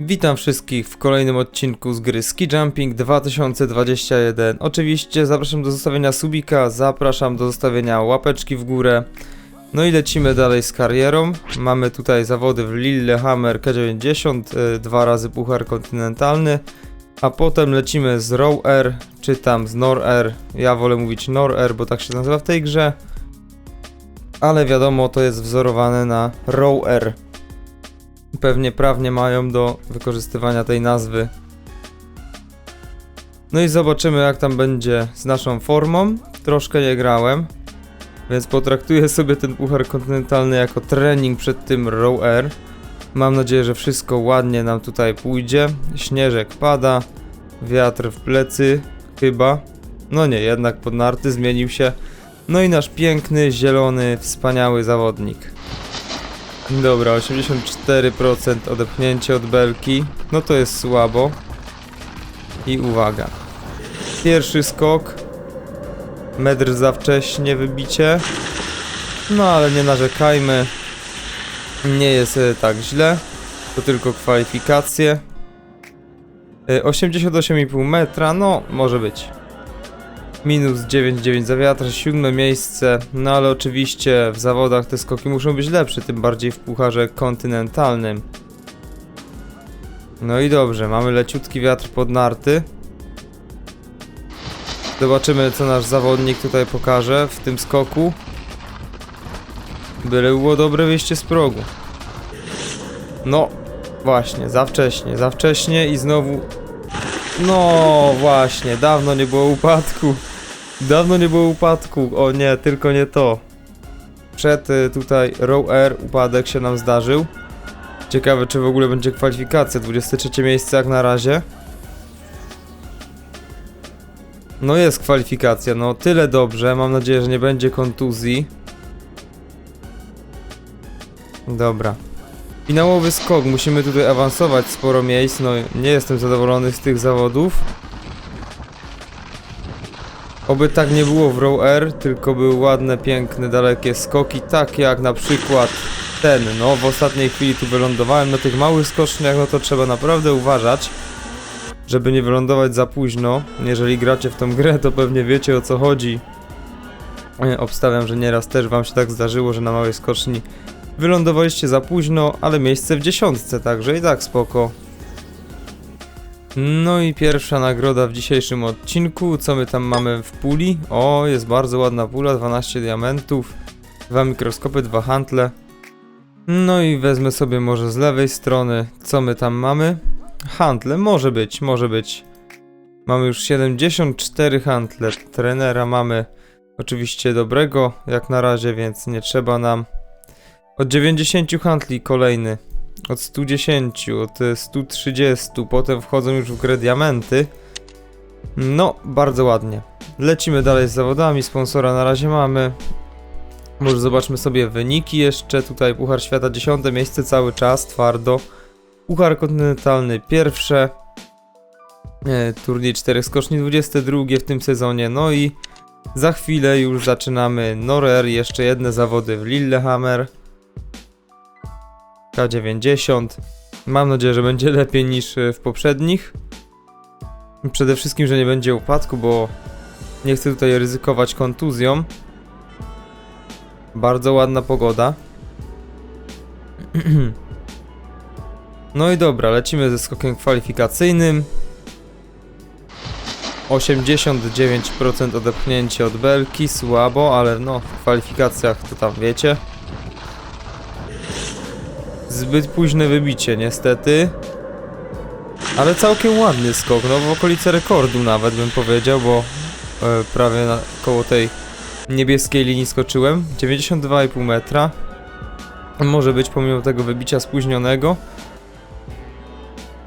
Witam wszystkich w kolejnym odcinku z gry Ski Jumping 2021. Oczywiście zapraszam do zostawienia subika, zapraszam do zostawienia łapeczki w górę. No i lecimy dalej z karierą. Mamy tutaj zawody w Lillehammer K90, y, dwa razy puchar kontynentalny. A potem lecimy z Row Air, czy tam z Nor Air. Ja wolę mówić Nor Air, bo tak się nazywa w tej grze. Ale wiadomo, to jest wzorowane na Row Air. Pewnie prawnie mają do wykorzystywania tej nazwy. No i zobaczymy jak tam będzie z naszą formą. Troszkę nie grałem, więc potraktuję sobie ten puchar kontynentalny jako trening przed tym Row Air. Mam nadzieję, że wszystko ładnie nam tutaj pójdzie. Śnieżek pada, wiatr w plecy, chyba. No nie, jednak pod narty zmienił się. No i nasz piękny, zielony, wspaniały zawodnik. Dobra, 84% odepchnięcie od belki. No to jest słabo. I uwaga. Pierwszy skok. Metr za wcześnie wybicie. No ale nie narzekajmy. Nie jest e, tak źle. To tylko kwalifikacje. E, 88,5 metra, no może być. Minus 9,9 za wiatr, siódme miejsce. No ale oczywiście w zawodach te skoki muszą być lepsze, tym bardziej w pucharze kontynentalnym. No i dobrze, mamy leciutki wiatr pod narty. Zobaczymy co nasz zawodnik tutaj pokaże w tym skoku. Byle było dobre wyjście z progu. No, właśnie, za wcześnie, za wcześnie i znowu... No, właśnie, dawno nie było upadku. Dawno nie było upadku, o nie, tylko nie to. Przed y, tutaj Row Air upadek się nam zdarzył. Ciekawe, czy w ogóle będzie kwalifikacja. 23 miejsce jak na razie. No jest kwalifikacja, no tyle dobrze. Mam nadzieję, że nie będzie kontuzji. Dobra. Finałowy skok, musimy tutaj awansować sporo miejsc. No nie jestem zadowolony z tych zawodów. Oby tak nie było w Row Air, tylko były ładne, piękne, dalekie skoki, tak jak na przykład ten, no w ostatniej chwili tu wylądowałem na tych małych skoczniach, no to trzeba naprawdę uważać, żeby nie wylądować za późno. Jeżeli gracie w tą grę, to pewnie wiecie o co chodzi. E, Obstawiam, że nieraz też wam się tak zdarzyło, że na małej skoczni wylądowaliście za późno, ale miejsce w dziesiątce, także i tak spoko. No i pierwsza nagroda w dzisiejszym odcinku. Co my tam mamy w puli? O, jest bardzo ładna pula, 12 diamentów, dwa mikroskopy, dwa hantle. No i wezmę sobie może z lewej strony, co my tam mamy? Hantle, może być, może być. Mamy już 74 hantle. Trenera mamy oczywiście dobrego, jak na razie, więc nie trzeba nam. Od 90 handli kolejny od 110, od e, 130, potem wchodzą już w grę diamenty. No, bardzo ładnie. Lecimy dalej z zawodami, sponsora na razie mamy. Może zobaczmy sobie wyniki jeszcze. Tutaj Puchar Świata 10 miejsce cały czas, twardo. Puchar Kontynentalny pierwsze. E, turniej 4 skoczni 22 w tym sezonie. No i za chwilę już zaczynamy Norer, jeszcze jedne zawody w Lillehammer. K90. Mam nadzieję, że będzie lepiej niż y, w poprzednich. Przede wszystkim, że nie będzie upadku, bo nie chcę tutaj ryzykować kontuzją. Bardzo ładna pogoda. No i dobra, lecimy ze skokiem kwalifikacyjnym. 89% odepchnięcie od belki, słabo, ale no w kwalifikacjach to tam wiecie. Zbyt późne wybicie, niestety. Ale całkiem ładny skok, no w okolice rekordu nawet bym powiedział, bo e, prawie na, koło tej niebieskiej linii skoczyłem. 92,5 metra. Może być pomimo tego wybicia spóźnionego.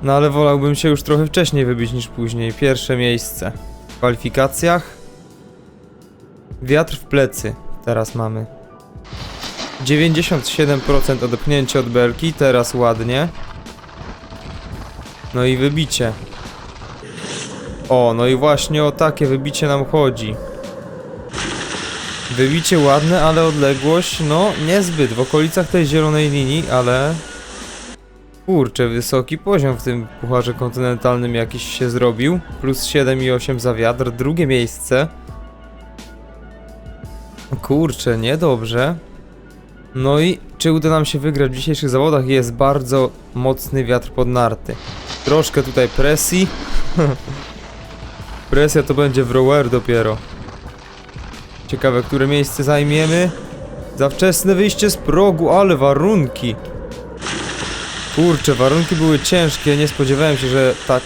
No ale wolałbym się już trochę wcześniej wybić niż później. Pierwsze miejsce w kwalifikacjach. Wiatr w plecy teraz mamy. 97% odepchnięcie od belki, teraz ładnie. No i wybicie. O, no i właśnie o takie wybicie nam chodzi. Wybicie ładne, ale odległość, no niezbyt. W okolicach tej zielonej linii, ale... Kurczę, wysoki poziom w tym pucharze kontynentalnym jakiś się zrobił. Plus 7,8 za wiatr, drugie miejsce. Kurczę, niedobrze. No i czy uda nam się wygrać w dzisiejszych zawodach? Jest bardzo mocny wiatr pod narty. Troszkę tutaj presji. Presja to będzie w rower dopiero. Ciekawe, które miejsce zajmiemy. Za wczesne wyjście z progu, ale warunki. Kurczę, warunki były ciężkie. Nie spodziewałem się, że tak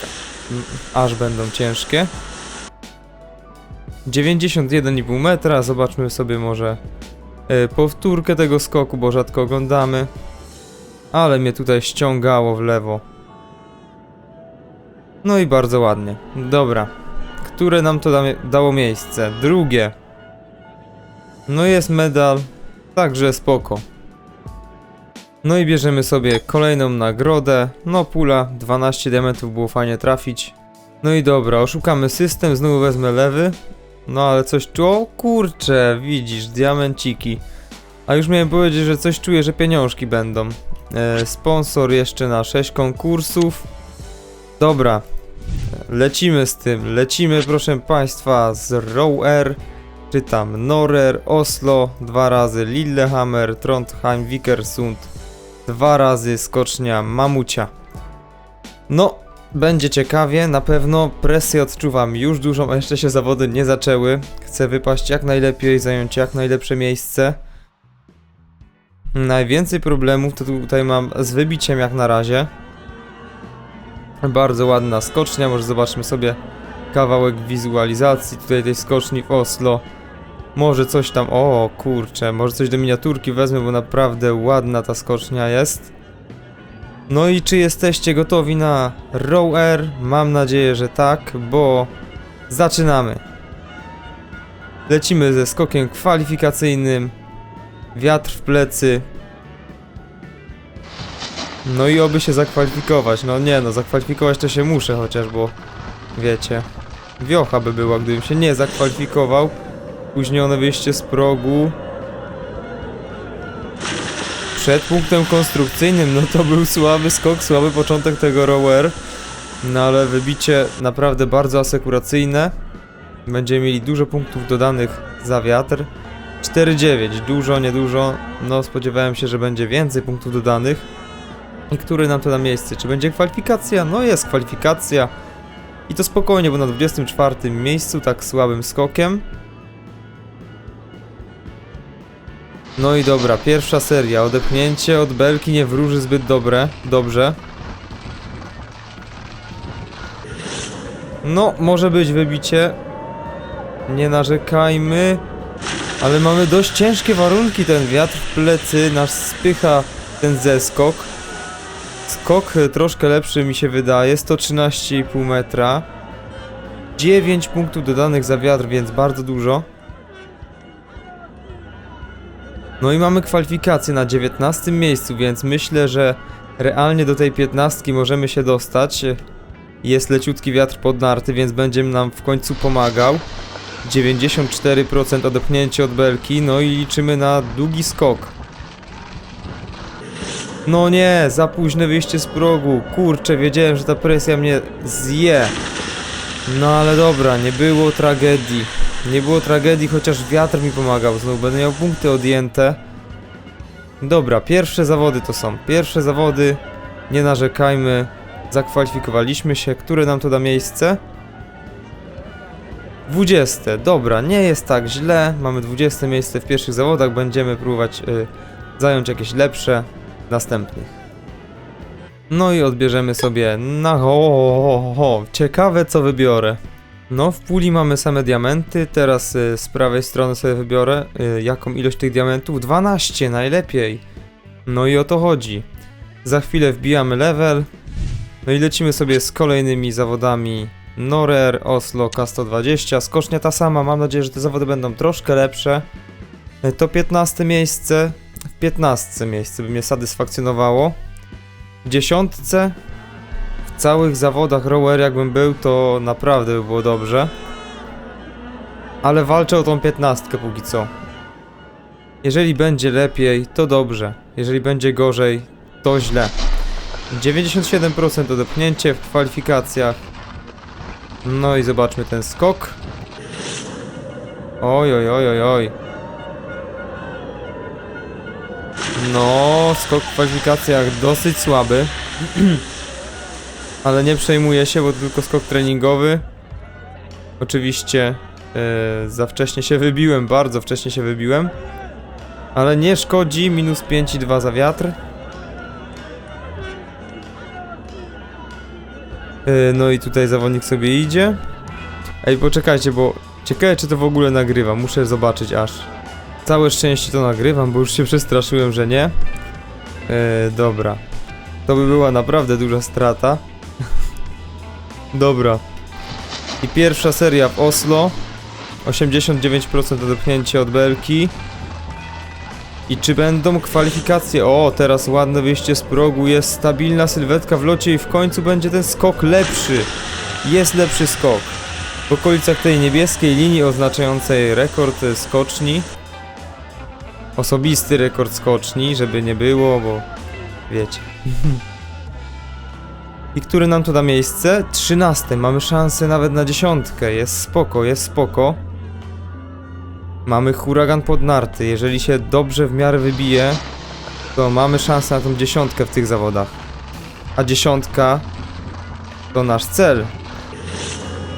aż będą ciężkie. 91,5 metra. Zobaczmy sobie może powtórkę tego skoku, bo rzadko oglądamy. Ale mnie tutaj ściągało w lewo. No i bardzo ładnie. Dobra. Które nam to da dało miejsce? Drugie. No jest medal. Także spoko. No i bierzemy sobie kolejną nagrodę. No pula, 12 diamentów było fajnie trafić. No i dobra, oszukamy system, znowu wezmę lewy. No ale coś tu, o kurcze, widzisz, diamenciki. A już miałem powiedzieć, że coś czuję, że pieniążki będą. E, sponsor jeszcze na 6 konkursów. Dobra, lecimy z tym, lecimy proszę państwa z Row Air. Czytam Norer, Oslo, dwa razy Lillehammer, Trondheim, Vikersund, dwa razy skocznia Mamucia. No, będzie ciekawie, na pewno presję odczuwam już dużą, a jeszcze się zawody nie zaczęły. Chcę wypaść jak najlepiej, zająć jak najlepsze miejsce. Najwięcej problemów to tutaj mam z wybiciem jak na razie. Bardzo ładna skocznia, może zobaczmy sobie kawałek wizualizacji tutaj tej skoczni w Oslo. Może coś tam, o kurczę, może coś do miniaturki wezmę, bo naprawdę ładna ta skocznia jest. No i czy jesteście gotowi na Row Air? Mam nadzieję, że tak, bo zaczynamy. Lecimy ze skokiem kwalifikacyjnym. Wiatr w plecy. No i oby się zakwalifikować. No nie no, zakwalifikować to się muszę chociaż, bo wiecie. Wiocha by była, gdybym się nie zakwalifikował. Spóźnione wyjście z progu. Przed punktem konstrukcyjnym, no to był słaby skok, słaby początek tego rower. No ale wybicie naprawdę bardzo asekuracyjne. Będziemy mieli dużo punktów dodanych za wiatr. 4-9, dużo, niedużo. No spodziewałem się, że będzie więcej punktów dodanych. I który nam to da miejsce? Czy będzie kwalifikacja? No jest kwalifikacja. I to spokojnie, bo na 24 miejscu, tak słabym skokiem. No i dobra, pierwsza seria. Odepchnięcie od belki nie wróży zbyt dobre. Dobrze. No, może być wybicie. Nie narzekajmy. Ale mamy dość ciężkie warunki. Ten wiatr w plecy nas spycha ten zeskok. Skok e, troszkę lepszy mi się wydaje. 113,5 metra. 9 punktów dodanych za wiatr, więc bardzo dużo. No i mamy kwalifikację na 19 miejscu, więc myślę, że realnie do tej 15 możemy się dostać. Jest leciutki wiatr pod narty, więc będzie nam w końcu pomagał. 94% odepchnięcie od belki, no i liczymy na długi skok. No nie, za późne wyjście z progu. Kurczę, wiedziałem, że ta presja mnie zje. No ale dobra, nie było tragedii. Nie było tragedii, chociaż wiatr mi pomagał. Znowu będę miał punkty odjęte. Dobra, pierwsze zawody to są. Pierwsze zawody. Nie narzekajmy. Zakwalifikowaliśmy się. Które nam to da miejsce? 20. Dobra, nie jest tak źle. Mamy 20 miejsce w pierwszych zawodach. Będziemy próbować y, zająć jakieś lepsze w następnych. No i odbierzemy sobie na ho, ho, ho, ho. Ciekawe co wybiorę. No, w puli mamy same diamenty. Teraz y, z prawej strony sobie wybiorę y, jaką ilość tych diamentów. 12 najlepiej. No i o to chodzi. Za chwilę wbijamy level. No i lecimy sobie z kolejnymi zawodami. Norer, Oslo, K120. Skocznia ta sama. Mam nadzieję, że te zawody będą troszkę lepsze. Y, To 15 miejsce. W 15 miejsce by mnie satysfakcjonowało. W dziesiątce całych zawodach rower jakbym był, to naprawdę by było dobrze. Ale walczę o tą piętnastkę póki co. Jeżeli będzie lepiej, to dobrze. Jeżeli będzie gorzej, to źle. 97% odepchnięcie w kwalifikacjach. No i zobaczmy ten skok. Oj, oj, oj, oj, oj. No, skok w kwalifikacjach dosyć słaby. Ale nie przejmuję się, bo tylko skok treningowy. Oczywiście e, za wcześnie się wybiłem, bardzo wcześnie się wybiłem. Ale nie szkodzi, minus 5,2 za wiatr. E, no i tutaj zawodnik sobie idzie. Ej, poczekajcie, bo ciekawe czy to w ogóle nagrywa, muszę zobaczyć aż. Całe szczęście to nagrywam, bo już się przestraszyłem, że nie. E, dobra. To by była naprawdę duża strata. Dobra. I pierwsza seria w Oslo. 89% odepchnięcie od belki. I czy będą kwalifikacje? O, teraz ładne wyjście z progu, jest stabilna sylwetka w locie i w końcu będzie ten skok lepszy. Jest lepszy skok. W okolicach tej niebieskiej linii oznaczającej rekord skoczni. Osobisty rekord skoczni, żeby nie było, bo wiecie. I który nam tu da miejsce? 13. Mamy szansę nawet na dziesiątkę. Jest spoko, jest spoko. Mamy huragan pod narty. Jeżeli się dobrze w miarę wybije, to mamy szansę na tą dziesiątkę w tych zawodach. A dziesiątka to nasz cel.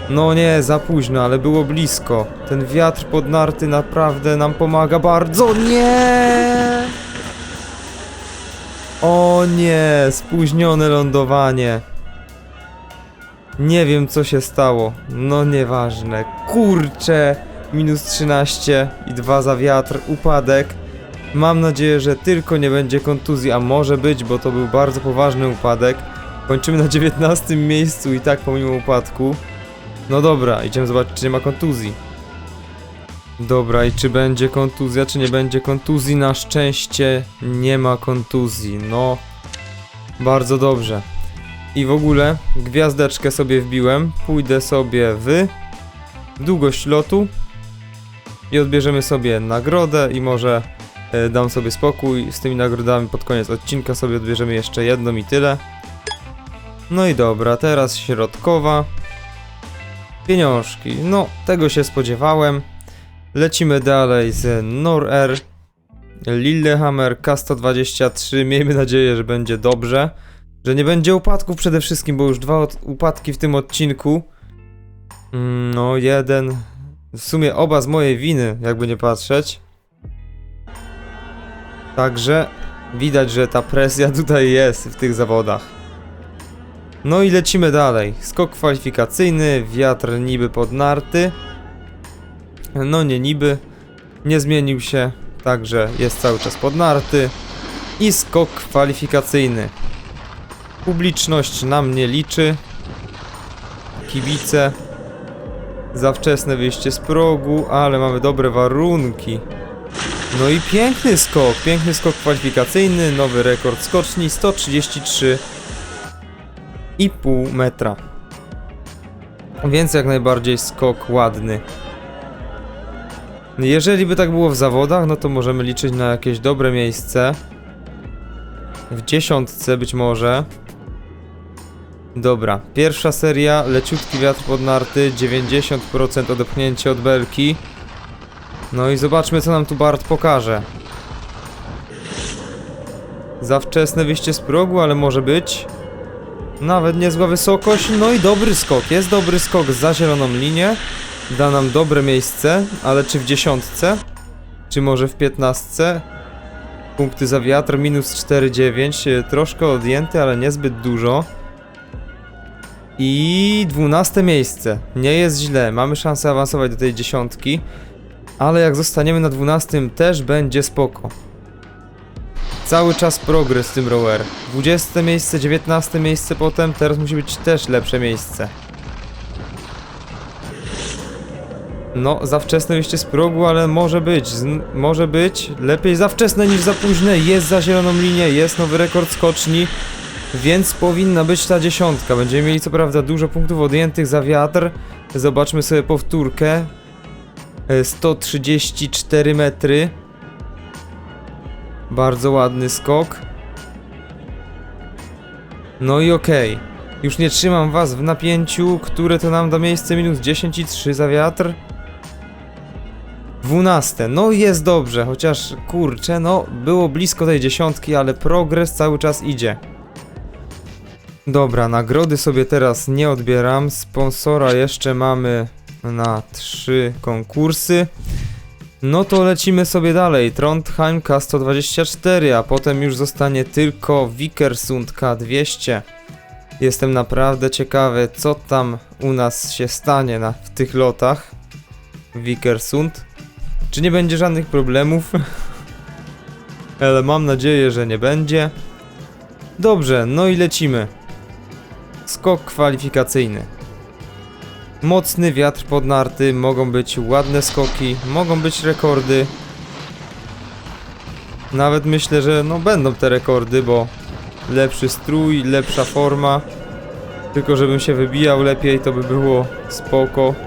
No nie, za późno, ale było blisko. Ten wiatr pod narty naprawdę nam pomaga bardzo. Nie! O nie, spóźnione lądowanie. Nie wiem co się stało. No nieważne. Kurczę, minus 13 i 2 za wiatr, upadek. Mam nadzieję, że tylko nie będzie kontuzji, a może być, bo to był bardzo poważny upadek. Kończymy na 19 miejscu i tak pomimo upadku. No dobra, idziemy zobaczyć, czy nie ma kontuzji. Dobra, i czy będzie kontuzja, czy nie będzie kontuzji? Na szczęście nie ma kontuzji. No, bardzo dobrze. I w ogóle gwiazdeczkę sobie wbiłem. Pójdę sobie w długość lotu i odbierzemy sobie nagrodę i może e, dam sobie spokój z tymi nagrodami pod koniec odcinka sobie odbierzemy jeszcze jedną i tyle. No i dobra, teraz środkowa. Pieniążki. No, tego się spodziewałem. Lecimy dalej z Nor-Air. Lillehammer K123. Miejmy nadzieję, że będzie dobrze. Że nie będzie upadków przede wszystkim, bo już dwa upadki w tym odcinku. Mm, No, jeden. W sumie oba z mojej winy, jakby nie patrzeć. Także widać, że ta presja tutaj jest w tych zawodach. No i lecimy dalej. Skok kwalifikacyjny, wiatr niby pod narty. No nie niby, nie zmienił się, także jest cały czas pod narty. I skok kwalifikacyjny. Publiczność na mnie liczy. Kibice. Za wczesne wyjście z progu, ale mamy dobre warunki. No i piękny skok, piękny skok kwalifikacyjny, nowy rekord skoczni 133 i pół metra. Więc jak najbardziej skok ładny. Jeżeli by tak było w zawodach, no to możemy liczyć na jakieś dobre miejsce. W dziesiątce być może. Dobra, pierwsza seria, leciutki wiatr pod narty, 90% odepchnięcie od belki. No i zobaczmy co nam tu Bart pokaże. Za wczesne wyjście z progu, ale może być. Nawet niezła wysokość, no i dobry skok. Jest dobry skok za zieloną linię. Da nam dobre miejsce, ale czy w dziesiątce? Czy może w piętnastce? Punkty za wiatr, minus 4,9. e, Troszkę odjęty, ale niezbyt dużo. I dwunaste miejsce. Nie jest źle. Mamy szansę awansować do tej dziesiątki. Ale jak zostaniemy na dwunastym, też będzie spoko. Cały czas progres tym rower. 20 miejsce, 19 miejsce potem, teraz musi być też lepsze miejsce. No, za wczesne wyjście z progu, ale może być, może być. Lepiej za wczesne niż za późne. Jest za zieloną linię, jest nowy rekord skoczni, więc powinna być ta dziesiątka. Będziemy mieli co prawda dużo punktów odjętych za wiatr. Zobaczmy sobie powtórkę. E, 134 metry. Bardzo ładny skok. No i okej. Już nie trzymam was w napięciu, które to nam da miejsce minus 10 i 3 za wiatr. 12. No jest dobrze, chociaż kurczę, no było blisko tej dziesiątki, ale progres cały czas idzie. Dobra, nagrody sobie teraz nie odbieram. Sponsora jeszcze mamy na trzy konkursy. No to lecimy sobie dalej. Trondheim K124, a potem już zostanie tylko Vikersund K200. Jestem naprawdę ciekawy, co tam u nas się stanie na, w tych lotach. Vikersund. Czy nie będzie żadnych problemów? Ale mam nadzieję, że nie będzie. Dobrze, no i lecimy. Skok kwalifikacyjny. Mocny wiatr pod narty, mogą być ładne skoki, mogą być rekordy. Nawet myślę, że no będą te rekordy, bo lepszy strój, lepsza forma. Tylko żebym się wybijał lepiej, to by było spoko.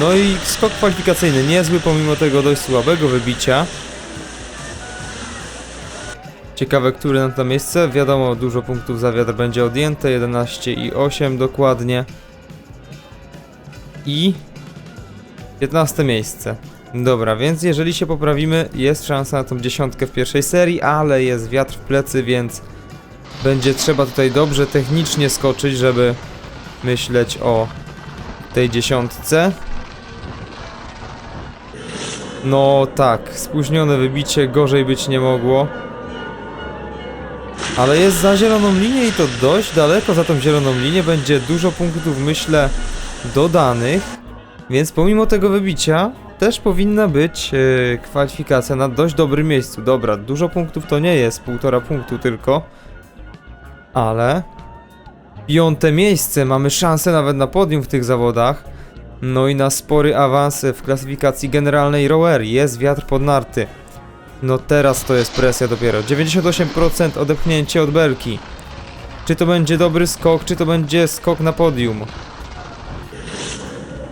No i skok kwalifikacyjny niezły, pomimo tego dość słabego wybicia. Ciekawe, które nam to miejsce. Wiadomo, dużo punktów za wiatr będzie odjęte, 11 i 8 dokładnie. I 15 miejsce. Dobra, więc jeżeli się poprawimy, jest szansa na tą dziesiątkę w pierwszej serii, ale jest wiatr w plecy, więc będzie trzeba tutaj dobrze technicznie skoczyć, żeby myśleć o tej dziesiątce. No tak, spóźnione wybicie, gorzej być nie mogło. Ale jest za zieloną linię i to dość daleko za tą zieloną linię. Będzie dużo punktów, myślę, dodanych. Więc pomimo tego wybicia też powinna być e, kwalifikacja na dość dobrym miejscu. Dobra, dużo punktów to nie jest, półtora punktu tylko. Ale piąte miejsce, mamy szansę nawet na podium w tych zawodach. No i na spory awans w klasyfikacji generalnej rower. Jest wiatr pod narty. No teraz to jest presja dopiero. 98% odepchnięcie od belki. Czy to będzie dobry skok, czy to będzie skok na podium?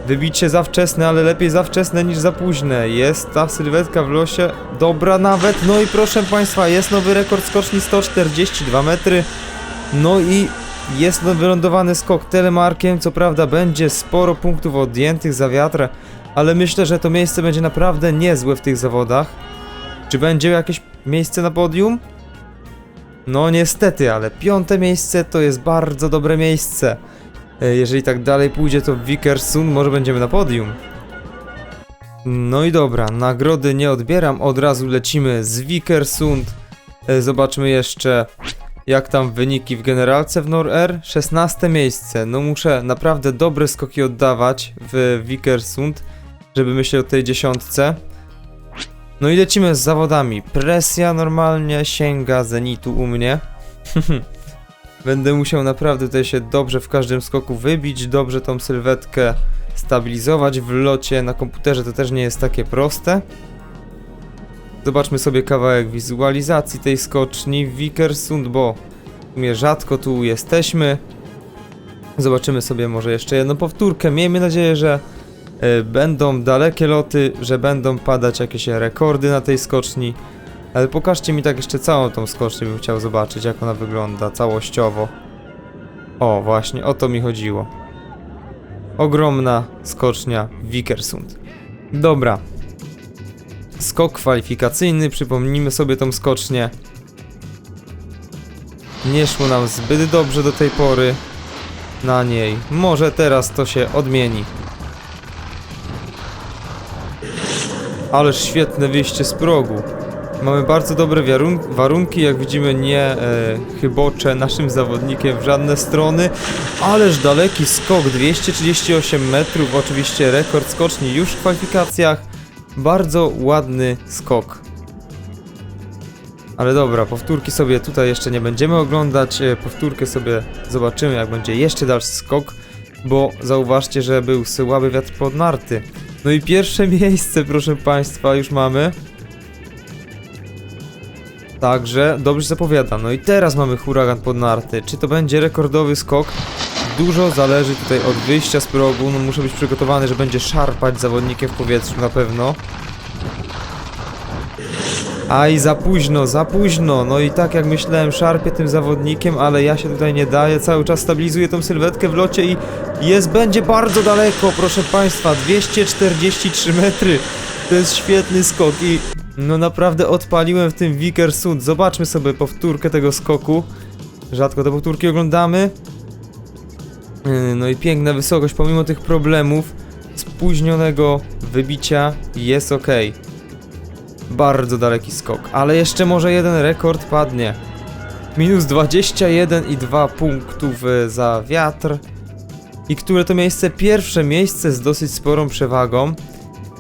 Wybicie za wczesne, ale lepiej za wczesne niż za późne. Jest ta sylwetka w losie. Dobra nawet. No i proszę Państwa, jest nowy rekord skoczni 142 metry. No i jest no wylądowany skok telemarkiem. Co prawda będzie sporo punktów odjętych za wiatr, ale myślę, że to miejsce będzie naprawdę niezłe w tych zawodach. Czy będzie jakieś miejsce na podium? No niestety, ale piąte miejsce to jest bardzo dobre miejsce. E, Jeżeli tak dalej pójdzie, to w Vikersund może będziemy na podium. No i dobra, nagrody nie odbieram, od razu lecimy z Vikersund. E, Zobaczmy jeszcze, jak tam wyniki w generalce w Nor-Air. 16 miejsce, no muszę naprawdę dobre skoki oddawać w Vikersund, żeby myśleć o tej dziesiątce. No i lecimy z zawodami. Presja normalnie sięga zenitu u mnie. Będę musiał naprawdę tutaj się dobrze w każdym skoku wybić, dobrze tą sylwetkę stabilizować w locie. Na komputerze to też nie jest takie proste. Zobaczmy sobie kawałek wizualizacji tej skoczni w Vikersund, bo w sumie rzadko tu jesteśmy. Zobaczymy sobie może jeszcze jedną powtórkę. Miejmy nadzieję, że e, będą dalekie loty, że będą padać jakieś rekordy na tej skoczni. Ale pokażcie mi tak jeszcze całą tą skocznię, bym chciał zobaczyć jak ona wygląda całościowo. O, właśnie, o to mi chodziło. Ogromna skocznia Vikersund. Dobra. Skok kwalifikacyjny, przypomnijmy sobie tą skocznię. Nie szło nam zbyt dobrze do tej pory na niej. Może teraz to się odmieni. Ależ świetne wyjście z progu. Mamy bardzo dobre warunki, jak widzimy nie e, chybocze naszym zawodnikiem w żadne strony. Ależ daleki skok, 238 metrów, oczywiście rekord skoczni już w kwalifikacjach. Bardzo ładny skok. Ale dobra, powtórki sobie tutaj jeszcze nie będziemy oglądać. e, Powtórkę sobie zobaczymy, jak będzie jeszcze dalszy skok, bo zauważcie, że był słaby wiatr pod narty. No i pierwsze miejsce, proszę Państwa, już mamy. Także dobrze zapowiada. No i teraz mamy huragan pod narty. Czy to będzie rekordowy skok? Dużo zależy tutaj od wyjścia z progu. No muszę być przygotowany, że będzie szarpać zawodnikiem w powietrzu na pewno. Aj, za późno, za późno. No i tak jak myślałem, szarpię tym zawodnikiem, ale ja się tutaj nie daję. Cały czas stabilizuję tą sylwetkę w locie i jest, będzie bardzo daleko, proszę Państwa. 243 metry. To jest świetny skok i no naprawdę odpaliłem w tym Vikersund. Zobaczmy sobie powtórkę tego skoku. Rzadko te powtórki oglądamy. Yy, No i piękna wysokość, pomimo tych problemów spóźnionego wybicia jest ok. Bardzo daleki skok, ale jeszcze może jeden rekord padnie. Minus 21,2 punktów y, za wiatr. I które to miejsce? Pierwsze miejsce z dosyć sporą przewagą.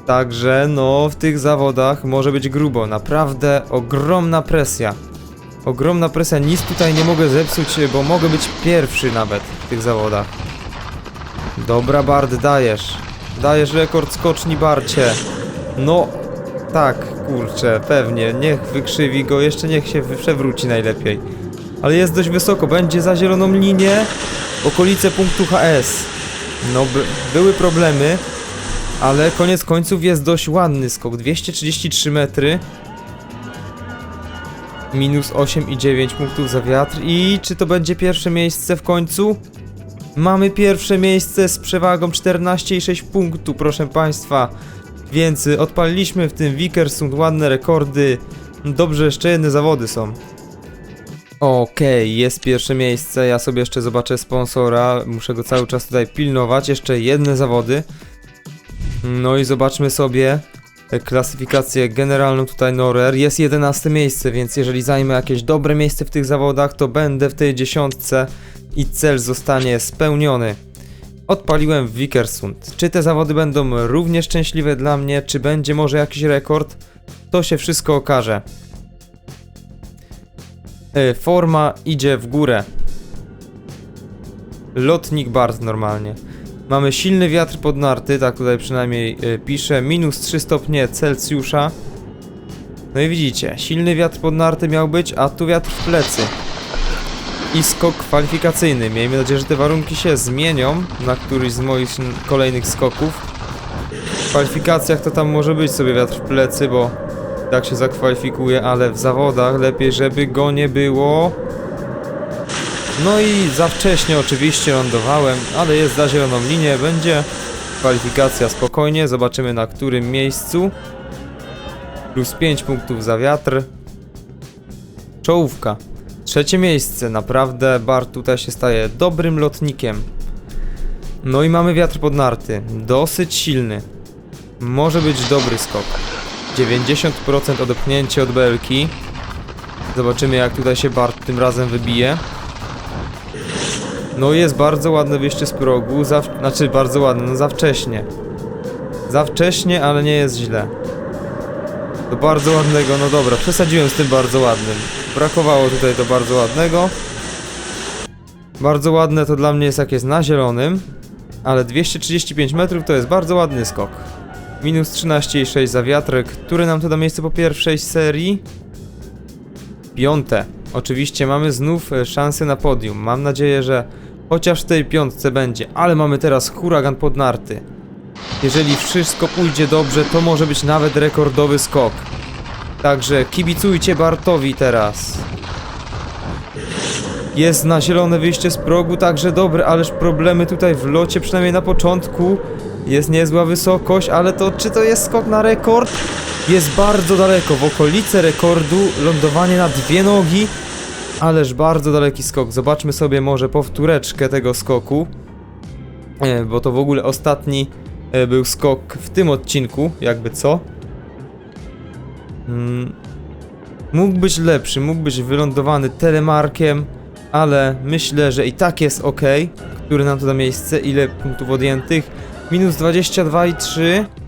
Także no w tych zawodach może być grubo. Naprawdę ogromna presja. Ogromna presja, nic tutaj nie mogę zepsuć, bo mogę być pierwszy nawet w tych zawodach. Dobra Bard, dajesz. Dajesz rekord skoczni Barcie. No, tak, kurczę, pewnie. Niech wykrzywi go, jeszcze niech się przewróci najlepiej. Ale jest dość wysoko, będzie za zieloną linię. Okolice punktu HS. No, by, były problemy, ale koniec końców jest dość ładny skok. 233 metry. Minus 8,9 punktów za wiatr. I czy to będzie pierwsze miejsce w końcu? Mamy pierwsze miejsce z przewagą 14,6 punktu, proszę Państwa. Więc odpaliliśmy w tym Vikersund ładne rekordy. Dobrze, jeszcze jedne zawody są. Okej, jest pierwsze miejsce. Ja sobie jeszcze zobaczę sponsora. Muszę go cały czas tutaj pilnować. Jeszcze jedne zawody. No i zobaczmy sobie klasyfikację generalną tutaj Norer. Jest 11 miejsce, więc jeżeli zajmę jakieś dobre miejsce w tych zawodach, to będę w tej dziesiątce i cel zostanie spełniony. Odpaliłem w Vikersund. Czy te zawody będą równie szczęśliwe dla mnie, czy będzie może jakiś rekord? To się wszystko okaże. E, Forma idzie w górę. Lotnik Bart normalnie. Mamy silny wiatr pod narty, tak tutaj przynajmniej e, pisze, minus 3 stopnie Celsjusza. No i widzicie, silny wiatr pod narty miał być, a tu wiatr w plecy. I skok kwalifikacyjny. Miejmy nadzieję, że te warunki się zmienią na któryś z moich kolejnych skoków. W kwalifikacjach to tam może być sobie wiatr w plecy, bo tak się zakwalifikuje, ale w zawodach lepiej, żeby go nie było. No i za wcześnie oczywiście lądowałem, ale jest za zieloną linię, będzie kwalifikacja spokojnie, zobaczymy na którym miejscu. Plus 5 punktów za wiatr. Czołówka. Trzecie miejsce, naprawdę Bart tutaj się staje dobrym lotnikiem. No i mamy wiatr pod narty, dosyć silny. Może być dobry skok. 90% odepchnięcie od belki. Zobaczymy jak tutaj się Bart tym razem wybije. No jest bardzo ładne wyjście z progu, za, znaczy bardzo ładne, no za wcześnie. Za wcześnie, ale nie jest źle. Do bardzo ładnego, no dobra, przesadziłem z tym bardzo ładnym. Brakowało tutaj do bardzo ładnego. Bardzo ładne to dla mnie jest jak jest na zielonym, ale 235 metrów to jest bardzo ładny skok. Minus 13,6 za wiatrek, który nam to da miejsce po pierwszej serii. Piąte. Oczywiście mamy znów e, szansę na podium. Mam nadzieję, że chociaż w tej piątce będzie, ale mamy teraz huragan pod narty. Jeżeli wszystko pójdzie dobrze, to może być nawet rekordowy skok. Także kibicujcie Bartowi teraz. Jest na zielone wyjście z progu, także dobre, ależ problemy tutaj w locie, przynajmniej na początku. Jest niezła wysokość, ale to czy to jest skok na rekord? Jest bardzo daleko, w okolice rekordu, lądowanie na dwie nogi. Ależ bardzo daleki skok. Zobaczmy sobie może powtóreczkę tego skoku. E, bo to w ogóle ostatni e, był skok w tym odcinku, jakby co. Mm, mógł być lepszy, mógł być wylądowany telemarkiem, ale myślę, że i tak jest ok. Który nam to da miejsce? Ile punktów odjętych? Minus 22,3. I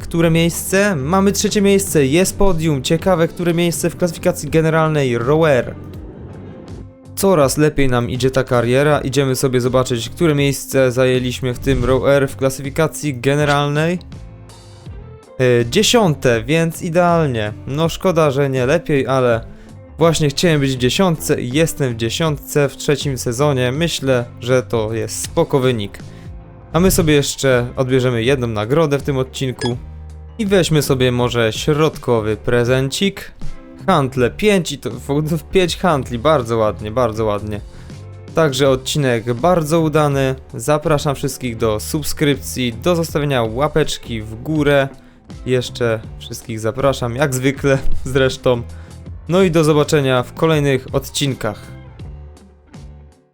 które miejsce? Mamy trzecie miejsce, jest podium. Ciekawe, które miejsce w klasyfikacji generalnej Rower. Coraz lepiej nam idzie ta kariera. Idziemy sobie zobaczyć, które miejsce zajęliśmy w tym Rower w klasyfikacji generalnej. E, dziesiąte, więc idealnie. No szkoda, że nie lepiej, ale właśnie chciałem być w dziesiątce i jestem w dziesiątce w trzecim sezonie. Myślę, że to jest spoko wynik. A my sobie jeszcze odbierzemy jedną nagrodę w tym odcinku. I weźmy sobie może środkowy prezencik. Handle 5 i to w 5 handli, bardzo ładnie, bardzo ładnie. Także odcinek bardzo udany. Zapraszam wszystkich do subskrypcji, do zostawienia łapeczki w górę. Jeszcze wszystkich zapraszam, jak zwykle zresztą. No i do zobaczenia w kolejnych odcinkach.